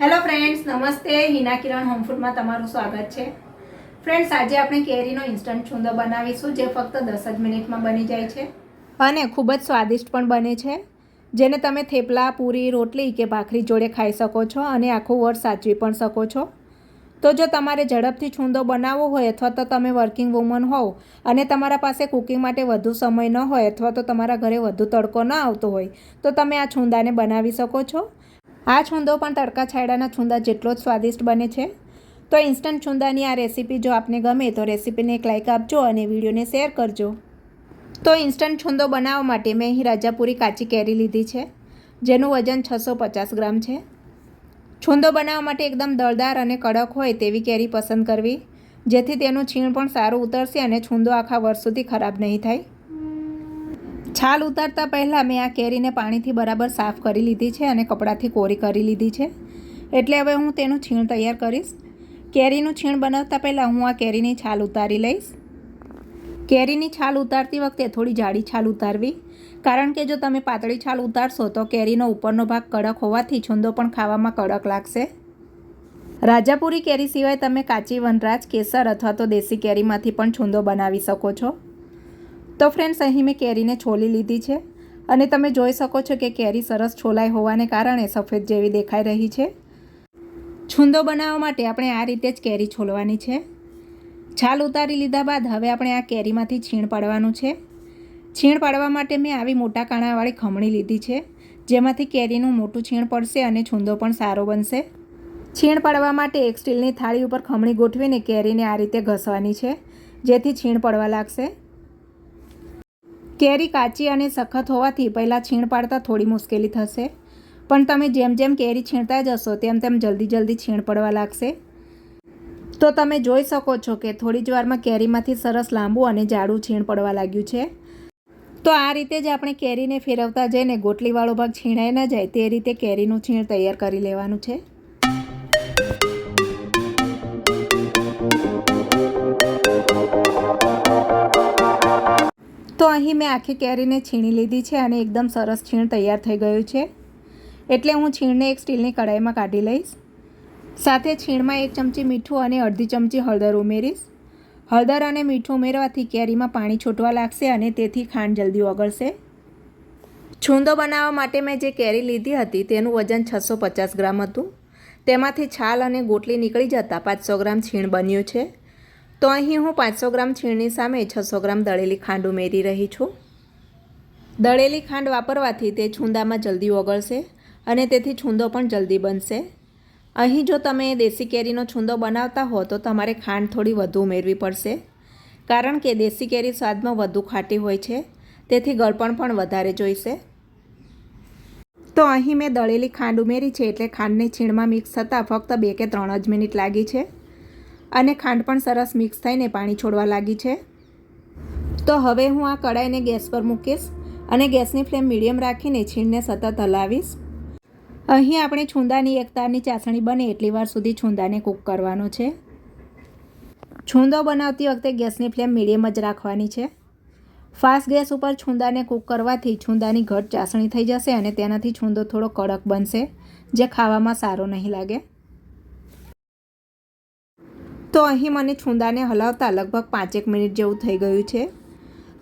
Hello friends નમસ્તે. હિના કિરણ હોમફૂડમાં તમારું સ્વાગત છે. ફ્રેન્ડ્સ આજે આપણે કેરીનો ઇન્સ્ટન્ટ છુંદો બનાવીશું, જે ફક્ત દસ જ મિનિટમાં બની જાય છે. અને ખૂબ જ સ્વાદિષ્ટ પણ બને છે. જેને તમે થેપલા, પૂરી, રોટલી કે ભાખરી જોડે ખાઈ શકો છો અને આખું વર્ષ સાચવી પણ શકો છો. તો જો તમારે ઝડપથી છુંદો બનાવવો હોય અથવા તો તમે વર્કિંગ વુમન હોવ અને તમારા પાસે કુકિંગ માટે વધુ સમય ન હોય અથવા તો તમારા ઘરે વધુ તડકો ન આવતો હોય, તો તમે આ છુંદાને બનાવી શકો છો. આ છુંદો પણ તડકા છાયડાના છુંદા જેટલો જ સ્વાદિષ્ટ બને છે. તો ઇન્સ્ટન્ટ છુંદાની આ રેસીપી જો આપને ગમે તો રેસીપીને એક લાઇક આપજો અને વિડીયોને શેર કરજો. તો ઇન્સ્ટન્ટ છુંદો બનાવવા માટે મેં અહીં રાજાપુરી કાચી કેરી લીધી છે, જેનું વજન છસો પચાસ ગ્રામ છે. છુંદો બનાવવા માટે એકદમ દળદાર અને કડક હોય તેવી કેરી પસંદ કરવી, જેથી તેનું છીણ પણ સારું ઉતરશે અને છુંદો આખા વર્ષ સુધી ખરાબ નહીં થાય. છાલ ઉતારતા પહેલાં મેં આ કેરીને પાણીથી બરાબર સાફ કરી લીધી છે અને કપડાથી કોરી કરી લીધી છે. એટલે હવે હું તેનું છીણ તૈયાર કરીશ. કેરીનું છીણ બનાવતા પહેલાં હું આ કેરીની છાલ ઉતારી લઈશ. કેરીની છાલ ઉતારતી વખતે થોડી જાડી છાલ ઉતારવી. કારણ કે જો તમે પાતળી છાલ ઉતારશો તો કેરીનો ઉપરનો ભાગ કડક હોવાથી છુંદો પણ ખાવામાં કડક લાગશે. રાજાપુરી કેરી સિવાય તમે કાચી વનરાજ, કેસર અથવા તો દેશી કેરીમાંથી પણ છુંદો બનાવી શકો છો. તો ફ્રેન્ડ્સ અહીં મેં કેરીને છોલી લીધી છે અને તમે જોઈ શકો છો કે કેરી સરસ છોલાઈ હોવાને કારણે સફેદ જેવી દેખાઈ રહી છે. છુંદો બનાવવા માટે આપણે આ રીતે જ કેરી છોલવાની છે. છાલ ઉતારી લીધા બાદ હવે આપણે આ કેરીમાંથી છીણ પાડવાનું છે. છીણ પાડવા માટે મેં આવી મોટા કાણાવાળી ખમણી લીધી છે, જેમાંથી કેરીનું મોટું છીણ પડશે અને છુંદો પણ સારો બનશે. છીણ પાડવા માટે એક સ્ટીલની થાળી ઉપર ખમણી ગોઠવીને કેરીને આ રીતે ઘસવાની છે, જેથી છીણ પડવા લાગશે. કેરી કાચી અને સખત હોવાથી પહેલાં છીણ પાડતા થોડી મુશ્કેલી થશે. પણ તમે જેમ જેમ કેરી છીણતા જશો, તેમ તેમ જલ્દી જલ્દી છીણ પડવા લાગશે. તો તમે જોઈ શકો છો કે થોડી જ વારમાં કેરીમાંથી સરસ લાંબુ અને જાડું છીણ પડવા લાગ્યું છે. તો આ રીતે જ આપણે કેરીને ફેરવતા જઈને ગોટલીવાળો ભાગ છીણાઈ ન જાય, તે રીતે કેરીનું છીણ તૈયાર કરી લેવાનું છે. તો અહીં મેં આખી કેરીને છીણી લીધી છે અને એકદમ સરસ છીણ તૈયાર થઈ ગયું છે. એટલે હું છીણને એક સ્ટીલની કઢાઈમાં કાઢી લઈશ. સાથે છીણમાં એક ચમચી મીઠું અને અડધી ચમચી હળદર ઉમેરીશ. હળદર અને મીઠું ઉમેરવાથી કેરીમાં પાણી છૂટવા લાગશે અને તેથી ખાંડ જલ્દી ઓગળશે. છૂંદો બનાવવા માટે મેં જે કેરી લીધી હતી તેનું વજન છસો પચાસ ગ્રામ હતું. તેમાંથી છાલ અને ગોટલી નીકળી જતાં પાંચસો ગ્રામ છીણ બન્યું છે. તો અહીં હું પાંચસો ગ્રામ છીણની સામે છસો ગ્રામ દળેલી ખાંડ ઉમેરી રહી છું. દળેલી ખાંડ વાપરવાથી તે છૂંદામાં જલ્દી ઓગળશે અને તેથી છૂંદો પણ જલ્દી બનશે. અહીં જો તમે દેશી કેરીનો છૂંદો બનાવતા હો તો તમારે ખાંડ થોડી વધુ ઉમેરવી પડશે. કારણ કે દેશી કેરી સ્વાદમાં વધુ ખાટી હોય છે, તેથી ગળપણ પણ વધારે જોઈશે. તો અહીં મેં દળેલી ખાંડ ઉમેરી છે એટલે ખાંડની છીણમાં મિક્સ થતાં ફક્ત બે કે ત્રણ જ મિનિટ લાગી છે. અને ખાંડ પણ સરસ મિક્સ થઈને પાણી છોડવા લાગી છે. તો હવે હું આ કડાઈને ગેસ પર મૂકીશ અને ગેસની ફ્લેમ મીડિયમ રાખીને છીણને સતત હલાવીશ. અહીં આપણે છૂંદાની એક તારની ચાસણી બને એટલી વાર સુધી છૂંદાને કૂક કરવાનો છે. છૂંદો બનાવતી વખતે ગેસની ફ્લેમ મીડિયમ જ રાખવાની છે. ફાસ્ટ ગેસ ઉપર છૂંદાને કૂક કરવાથી છૂંદાની ઘટ ચાસણી થઈ જશે અને તેનાથી છૂંદો થોડો કડક બનશે, જે ખાવામાં સારો નહીં લાગે. તો અહીં મને છુંદાને હલાવતા લગભગ પાંચેક મિનિટ જેવું થઈ ગયું છે.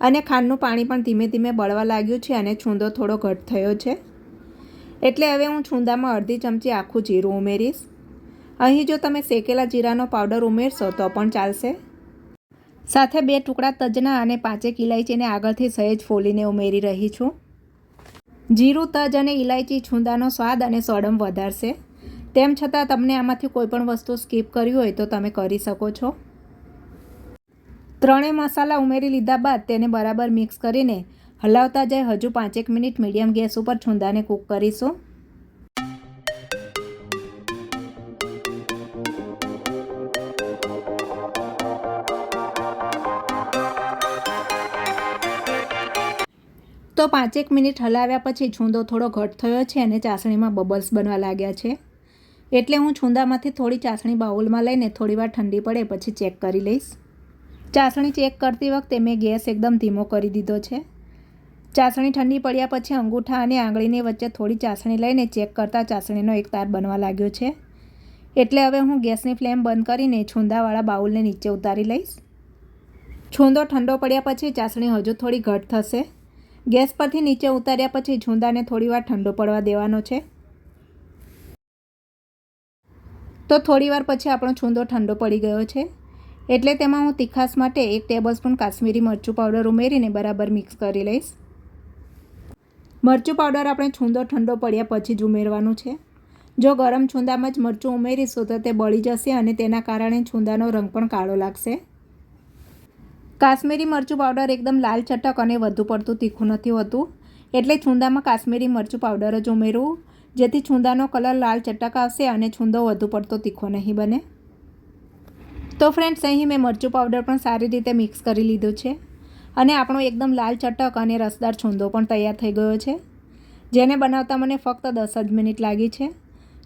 અને ખાંડનું પાણી પણ ધીમે ધીમે બળવા લાગ્યું છે અને છૂંદો થોડો ઘટ થયો છે. એટલે હવે હું છુંદામાં અડધી ચમચી આખું જીરું ઉમેરીશ. અહીં જો તમે શેકેલા જીરાનો પાવડર ઉમેરશો તો પણ ચાલશે. સાથે બે ટુકડા તજના અને પાંચેક ઇલાયચીને આગળથી સહેજ ફોલીને ઉમેરી રહી છું. જીરું, તજ અને ઇલાયચી છુંદાનો સ્વાદ અને સોડમ વધારશે. તેમ છતાં તમને આમાંથી કોઈ પણ વસ્તુ સ્કીપ કરવી હોય તો તમે કરી શકો છો. ત્રણેય મસાલા ઉમેરી લીધા બાદ તેને બરાબર મિક્સ કરીને હલાવતા જાય હજુ પાંચેક મિનિટ મીડિયમ ગેસ ઉપર છૂંદાને કૂક કરીશું. તો પાંચેક મિનિટ હલાવ્યા પછી છૂંદો થોડો ઘટ થયો છે અને ચાસણીમાં બબલ્સ બનવા લાગ્યા છે. એટલે હું છુંદામાંથી થોડી ચાસણી બાઉલમાં લઈને થોડીવાર ઠંડી પડે પછી ચેક કરી લઈશ. ચાસણી ચેક કરતી વખતે મેં ગેસ એકદમ ધીમો કરી દીધો છે. ચાસણી ઠંડી પડ્યા પછી અંગૂઠા અને આંગળીની વચ્ચે થોડી ચાસણી લઈને ચેક કરતાં ચાસણીનો એક તાર બનવા લાગ્યો છે. એટલે હવે હું ગેસની ફ્લેમ બંધ કરીને છૂંદાવાળા બાઉલને નીચે ઉતારી લઈશ. છૂંદો ઠંડો પડ્યા પછી ચાસણી હજુ થોડી ઘટ થશે. ગેસ પરથી નીચે ઉતાર્યા પછી છૂંદાને થોડીવાર ઠંડો પડવા દેવાનો છે. તો થોડીવાર પછી આપણો છૂંદો ઠંડો પડી ગયો છે. એટલે તેમાં હું તીખાસ માટે એક ટેબલસ્પૂન કાશ્મીરી મરચું પાવડર ઉમેરીને બરાબર મિક્સ કરી લઈશ. મરચું પાવડર આપણે છૂંદો ઠંડો પડ્યા પછી જ ઉમેરવાનું છે. જો ગરમ છૂંદામાં જ મરચું ઉમેરીશું તો તે બળી જશે અને તેના કારણે છૂંદાનો રંગ પણ કાળો લાગશે. કાશ્મીરી મરચું પાવડર એકદમ લાલ ચટક અને વધુ પડતું તીખું નથી હોતું. એટલે છૂંદામાં કાશ્મીરી મરચું પાવડર જ ઉમેરવું. જેથી છૂંદાનો કલર લાલ ચટક આવશે અને છૂંદો વધુ પડતો તીખો નહીં બને. તો ફ્રેન્ડ્સ અહીં મેં મરચું પાવડર પણ સારી રીતે મિક્સ કરી લીધું છે અને આપણો એકદમ લાલ ચટક અને રસદાર છૂંદો પણ તૈયાર થઈ ગયો છે. જેને બનાવતા મને ફક્ત દસ જ મિનિટ લાગી છે.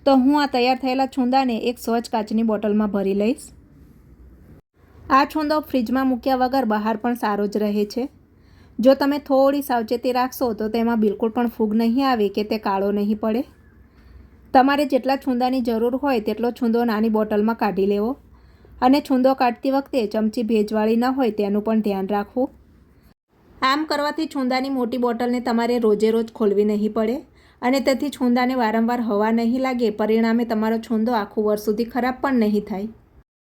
તો હું આ તૈયાર થયેલા છૂંદાને એક સ્વચ્છ કાચની બોટલમાં ભરી લઈશ. આ છૂંદો ફ્રીજમાં મૂક્યા વગર બહાર પણ સારો જ રહે છે. જો તમે થોડી સાવચેતી રાખશો તો તેમાં બિલકુલ પણ ફૂગ નહીં આવે કે તે કાળો નહીં પડે. તમારે જેટલા છૂંદાની જરૂર હોય તેટલો છૂંદો નાની બોટલમાં કાઢી લેવો અને છૂંદો કાઢતી વખતે ચમચી ભેજવાળી ન હોય તેનું પણ ધ્યાન રાખવું. આમ કરવાથી છૂંદાની મોટી બોટલને તમારે રોજે રોજ ખોલવી નહીં પડે અને તેથી છૂંદાને વારંવાર હવા નહીં લાગે, પરિણામે તમારો છૂંદો આખું વર્ષ સુધી ખરાબ પણ નહીં થાય.